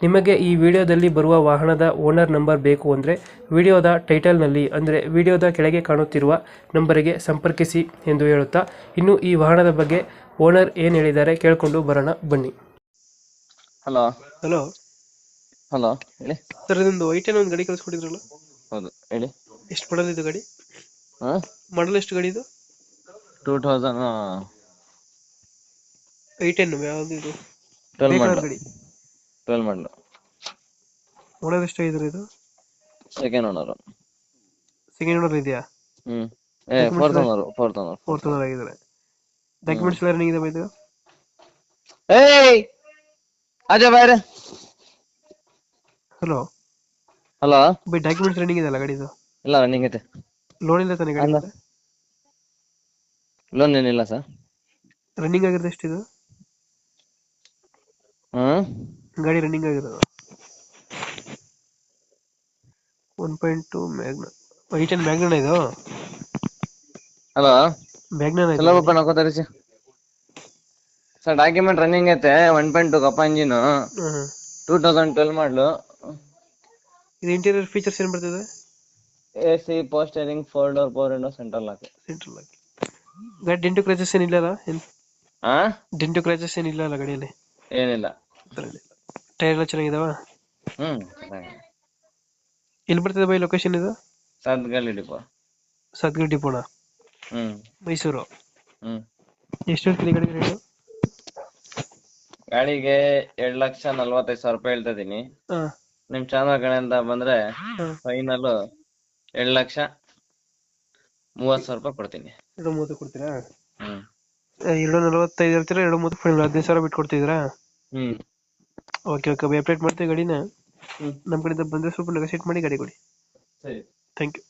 ನಿಮಗೆ ಈ ವಿಡಿಯೋದಲ್ಲಿ ಬರುವ ವಾಹನದ ಓನರ್ ನಂಬರ್ ಬೇಕು ಅಂದರೆ ವಿಡಿಯೋದ ಟೈಟಲ್ನಲ್ಲಿ ಅಂದರೆ ವಿಡಿಯೋದ ಕೆಳಗೆ ಕಾಣುತ್ತಿರುವ ನಂಬರಿಗೆ ಸಂಪರ್ಕಿಸಿ ಎಂದು ಹೇಳುತ್ತಾ ಇನ್ನು ಈ ವಾಹನದ ಬಗ್ಗೆ ಓನರ್ ಏನು ಹೇಳಿದ್ದಾರೆ ಕೇಳಿಕೊಂಡು ಬರೋಣ ಬನ್ನಿ. ಹಲೋ. ಹಲೋ. ಹಲೋ ಹೇಳಿ. ಸರ್ ಇದೊಂದು ಐಟೆನ್ ಒಂದು ಗಾಡಿ ಕಳಿಸ್ಕೊಟ್ಟಿದ್ರಲ್ಲ? ಹೌದು ಹೇಳಿ. ಎಷ್ಟು ಮಾಡಲ್ ಇದು ಗಾಡಿ? ಹಾ? ಮಾಡಲ್ ಎಷ್ಟು ಗಾಡಿ ಇದು? ಟೂ ತೌಸಂಡ್ ಏನು ಯಾವ್ದು ಇದು? ಟ್ವೆಲ್ ಗಾಡಿ. ಟ್ವೆಲ್ ಮಾಡಲು ಒಳ್ಳೆ ಎಷ್ಟು ಇದ್ರೆ ಇದು? ಸೆಕೆಂಡ್ ಓನರ್ ಸೆಕೆಂಡ್ ಓನರ್ ಇದೆಯಾ? ಹ್ಮ್. ಏ fourth owner fourth owner fourth owner ಆಗಿದ್ದಾರೆ. ಡಾಕ್ಯುಮೆಂಟ್ಸ್ ಎಲ್ಲ ರನ್ನಿಂಗ್ ಇದೆ ಇದು ಏಯ್ Ajay ಬಾಯ್ರೆ hello hello bye documents running ಇದೆಯಲ್ಲ ಗಾಡಿದು? ಇಲ್ಲ ರನ್ನಿಂಗ್ ಐತೆ. ಲೋನ್ ಇಲ್ಲ ತಾನೇ ಗಾಡಿ. ಲೋನ್ ಏನಿಲ್ಲ ಸರ್ ರನ್ನಿಂಗ್ ಆಗಿರೋದು ಎಷ್ಟಿದು? ಹ್ಮ್? ಗಾಡಿ ರನ್ನಿಂಗ್ ಆಗಿರೋದು. One point two Magna i ten Magna ಇದು? ಹಲೋ ಮ್ಯಾಗ್ನ ಚಲೋ ಪಾಪ ನಾಕೋತಾರೆ ಸರ್ ಡಾಕ್ಯುಮೆಂಟ್ ರನ್ನಿಂಗ್ ಐತೆ ಒನ್ ಪಾಯಿಂಟ್ ಟು ಕಪ್ಪ ಇಂಜಿನ್ ಟೂ ತೌಸಂಡ್ ಟ್ವೆಲ್ ಮಾಡಲು ಇದು ಇಂಟೀರಿಯರ್ ಫೀಚರ್ಸ್ ಏನು ಬರ್ತದೆ? A C ಪೋಸ್ಟರಿಂಗ್ four door four window central lock central lock ಗಾಡಿ ಡೆಂಟು ಕ್ರಾಚಸ್ ಏನಿಲ್ಲ ಆ? ಹಾ ಡೆಂಟು ಕ್ರಾಚಸ್ ಏನಿಲ್ಲ ಅಲ್ಲ ಗಾಡಿಯಲ್ಲಿ? ಏನಿಲ್ಲ. ಟೈರ್ ಎಲ್ಲ ಚೆನ್ನಾಗಿದಾವ? ಹ್ಮ್ ಚೆನ್ನಾಗಿದೆ. ಎಲ್ಲಿ ಬರ್ತದೆ ಬೈ ಲೊಕೇಶನ್ ಇದು? ಸಾತ್ಗಲ್ ಡಿಪೋ ಸದ್ಗಡ್ ಡಿಪೋಣ ಹ್ಮ್. ಮೈಸೂರು? ಹ್ಮ್. ಎಷ್ಟು ಹೇಳ್ತೀರಿ ಗಾಡಿ ರೇಟು ಗಾಡಿಗೆ ಎರಡ್ ಲಕ್ಷ ನಲ್ವತ್ತೈದು ಸಾವಿರ ರೂಪಾಯಿ ಹೇಳ್ತಾ ಇದೀನಿ ಹಾ. ನಿಮ್ ಚಾನಲ್ ಕಡೆಯಿಂದ ಬಂದ್ರೆ ಹಾ. ಫೈನಲ್ ಎರಡ್ ಲಕ್ಷ ಮೂವತ್ ಸಾವಿರ ರೂಪಾಯಿ ಕೊಡ್ತೀನಿ. ಎರಡು ಮೂವತ್ತು ಕೊಡ್ತೀರಾ? ಹ್ಮ್. ಎರಡು ನಲವತ್ತೈದು ಹೇಳ್ತೀರಾ ಎರಡು ಮೂವತ್ತು ಫೈನಲ್ ಹದಿನೈದು ಸಾವಿರ ಬಿಟ್ಟು ಕೊಡ್ತಿದ್ದೀರಾ? ಹ್ಮ್. ಓಕೆ ಓಕೆ ಅಪ್ಡೇಟ್ ಮಾಡ್ತೀವಿ ಗಾಡಿನ. ನಮ್ಮ ಕಡೆಯಿಂದ ಬಂದರೆ ಸ್ವಲ್ಪ ನೆಗೋಸಿಯೇಟ್ ಮಾಡಿ ಗಾಡಿ ಕೊಡಿ. ಸರಿ. Thank you